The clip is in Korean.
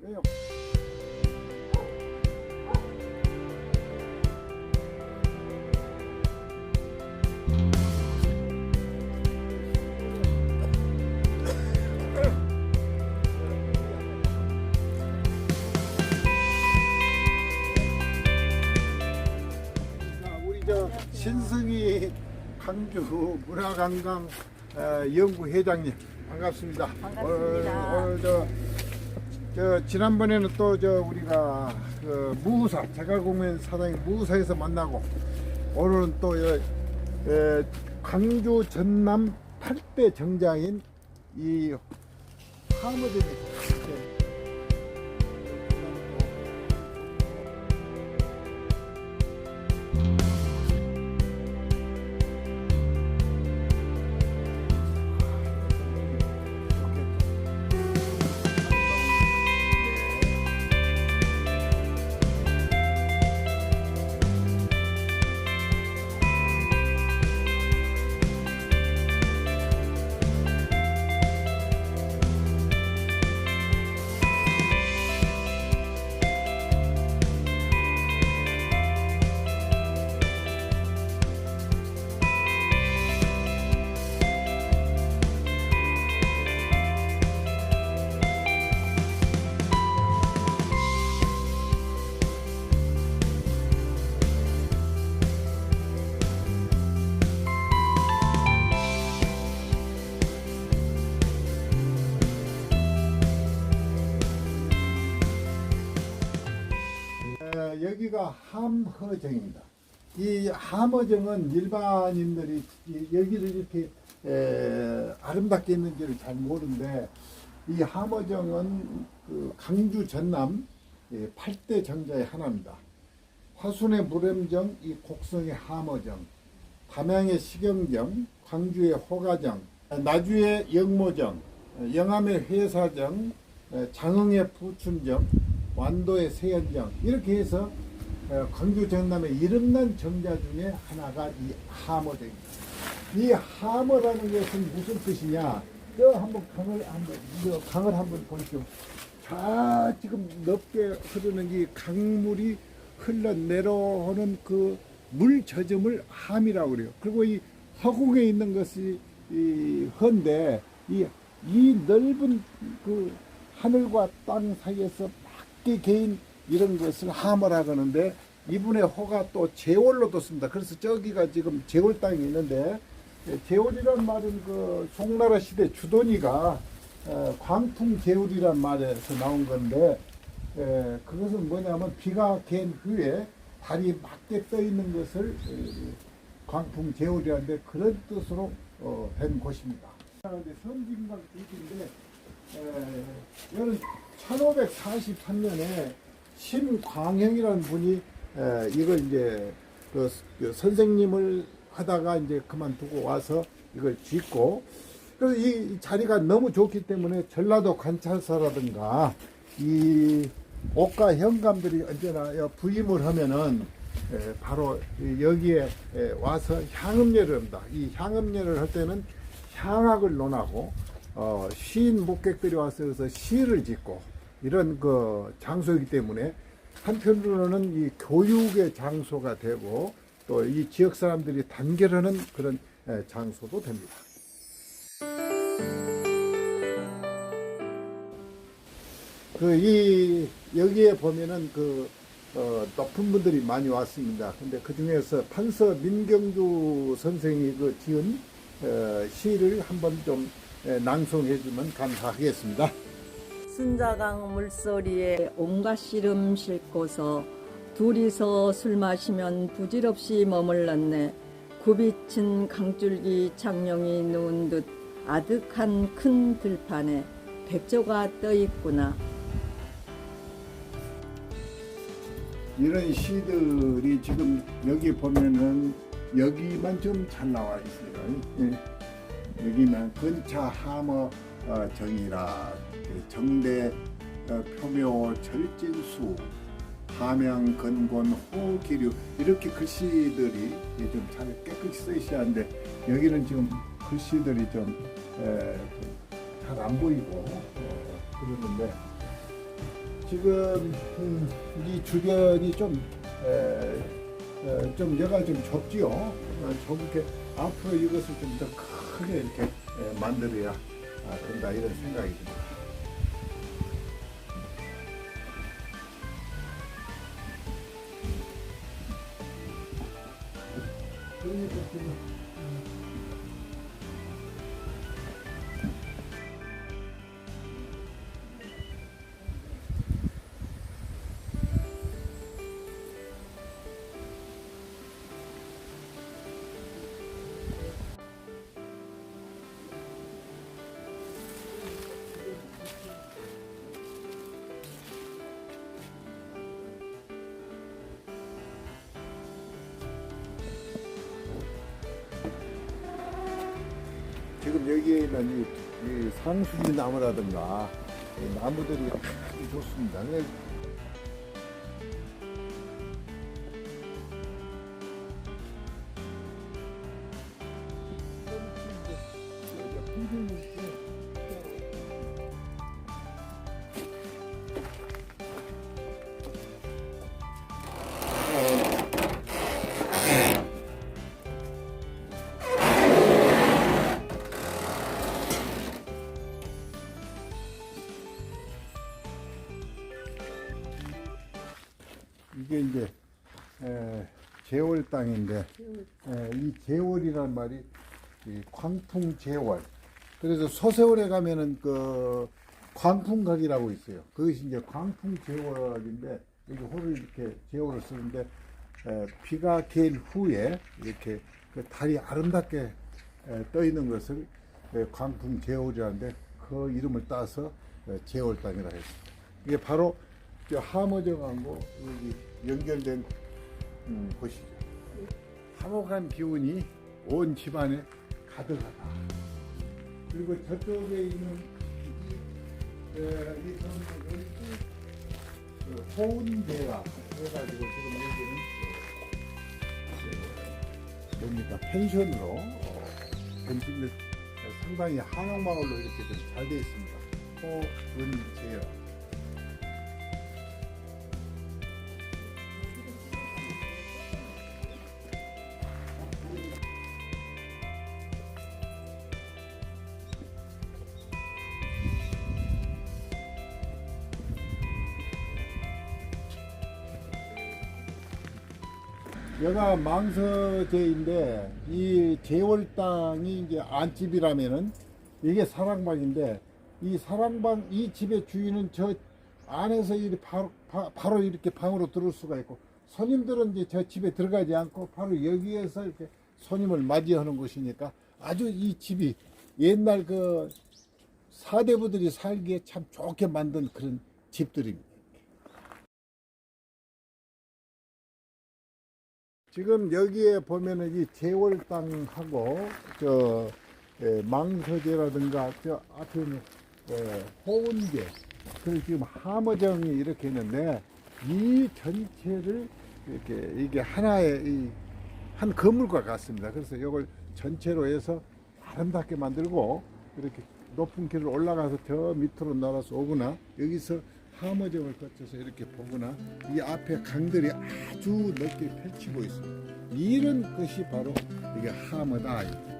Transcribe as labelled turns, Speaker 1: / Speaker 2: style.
Speaker 1: 왜요? 자, 우리 저 신승희 강주 문화관광 어, 연구 회장님 반갑습니다.
Speaker 2: 반갑습니다.
Speaker 1: 오늘, 오늘 저, 저 지난번에는 또 저 우리가 그 무사 제갈공원 사장님 무사에서 만나고 오늘은 또 여, 에, 광주 전남 8대 정장인 이 에, 여기가 함허정입니다. 이 함허정은 일반인들이 이- 여기를 이렇게 에, 아름답게 있는지를 잘 모르는데 이 함허정은 그 강주 전남 8대 정자의 하나입니다. 화순의 무렴정, 이 곡성의 함허정, 담양의 시경정, 광주의 호가정, 나주의 영모정, 영암의 회사정, 장흥의 부춘정, 완도의 세연정 이렇게 해서 어, 광주 전남의 이름난 정자 중에 하나가 이 함어정입니다. 이 함어라는 것은 무슨 뜻이냐? 저 한번 강을 한번 저 강을 한번 보시오. 자 지금 넓게 흐르는 이 강물이 흘러 내려오는 그물 젖음을 함이라고 그래요. 그리고 이 허공에 있는 것이 이 헌데 이, 이 넓은 그 하늘과 땅 사이에서 밖에 개인 이런 것을 함어라고 하는데 이분의 호가 또 제월로도 씁니다. 그래서 저기가 지금 제월 땅이 있는데 예, 제월이란 말은 그 송나라 시대 주돈이가 어, 광풍 제월이란 말에서 나온 건데 에, 그것은 뭐냐면 비가 갠 후에 달이 맞게 떠 있는 것을 에, 광풍 제월이라는데 그런 뜻으로 어, 된 곳입니다. 선진강 길인데 이거는 1543년에 심광형이라는 분이 에, 이걸 이제 그, 그 선생님을 하다가 이제 그만두고 와서 이걸 짓고 그래서 이 자리가 너무 좋기 때문에 전라도 관찰사라든가 이 옷과 현감들이 언제나 여 부임을 하면은 에, 바로 이 여기에 에, 와서 향음례를 합니다. 이 향음례를 할 때는 향악을 논하고 어, 시인 목객들이 와서 여기서 시를 짓고 이런 그 장소이기 때문에 한편으로는 이 교육의 장소가 되고 또 이 지역 사람들이 단결하는 그런 에, 장소도 됩니다. 그 이 여기에 보면은 그 어, 높은 분들이 많이 왔습니다. 근데 그 중에서 판서 민경주 선생이 그 지은 어, 시를 한번 좀 에, 낭송해 주면 감사하겠습니다.
Speaker 2: 순자강 물소리에 온갖 씨름 싣고서 둘이서 술 마시면 부질없이 머물렀네. 굽이친 강줄기 장룡이 누운 듯 아득한 큰 들판에 백조가 떠 있구나.
Speaker 1: 이런 시들이 지금 여기 보면은 여기만 좀 잘 나와 있어요. 예. 여기만 근차 어, 정이라 그 정대 어, 표묘 절진수 함양 근곤 호기류 이렇게 글씨들이 좀 잘 깨끗이 써 있어야 하는데 여기는 지금 글씨들이 좀 잘 안 보이고 어, 그러는데 지금 음, 이 주변이 좀, 좀 여가 좀 좁지요. 어, 좁게 앞으로 이것을 좀 더 크게 이렇게 에, 만들어야 아, 된다 이런 생각이 듭니다. 그 여기에 있는 이, 이 상수리 나무라든가 이 나무들이 아주 좋습니다. 에, 제월 땅인데 에, 이 제월이란 말이 이 광풍 제월. 그래서 소세월에 가면은 그 광풍각이라고 있어요. 그것이 이제 광풍 제월인데 여기 호를 이렇게 제월을 쓰는데 에, 비가 갠 후에 이렇게 그 달이 아름답게 에, 떠 있는 것을 에, 광풍 제월이라는데 그 이름을 따서 에, 제월 땅이라 했습니다. 이게 바로 저 하모정하고 여기 연결된 음, 곳이죠. 화목한 기운이 온 집안에 가득하다. 그리고 저쪽에 있는 이, 성은 그 호운대가 해가지고 지금 여기는 그, 뭡니까 펜션으로 어, 펜션을 상당히 한옥마을로 이렇게 좀 잘 되어 있습니다. 호은제라. 여가 망서제인데 이 제월 땅이 이제 안집이라면은 이게 사랑방인데 이 사랑방 이 집의 주인은 저 안에서 이렇게 바로, 바, 바로 이렇게 방으로 들어올 수가 있고 손님들은 이제 저 집에 들어가지 않고 바로 여기에서 이렇게 손님을 맞이하는 곳이니까 아주 이 집이 옛날 그 사대부들이 살기에 참 좋게 만든 그런 집들입니다. 지금 여기에 보면은 이 제월 땅하고 저 에, 망서제라든가 저 앞에 있는 에, 호운계 그리고 지금 함어정이 이렇게 있는데 이 전체를 이렇게 이게 하나의 이, 한 건물과 같습니다. 그래서 이걸 전체로 해서 아름답게 만들고 이렇게 높은 길을 올라가서 저 밑으로 날아서 오거나 여기서 함어정을 거쳐서 이렇게 보거나 이 앞에 강들이 아주 넓게 펼치고 있습니다. 이런 것이 바로 이게 함어다.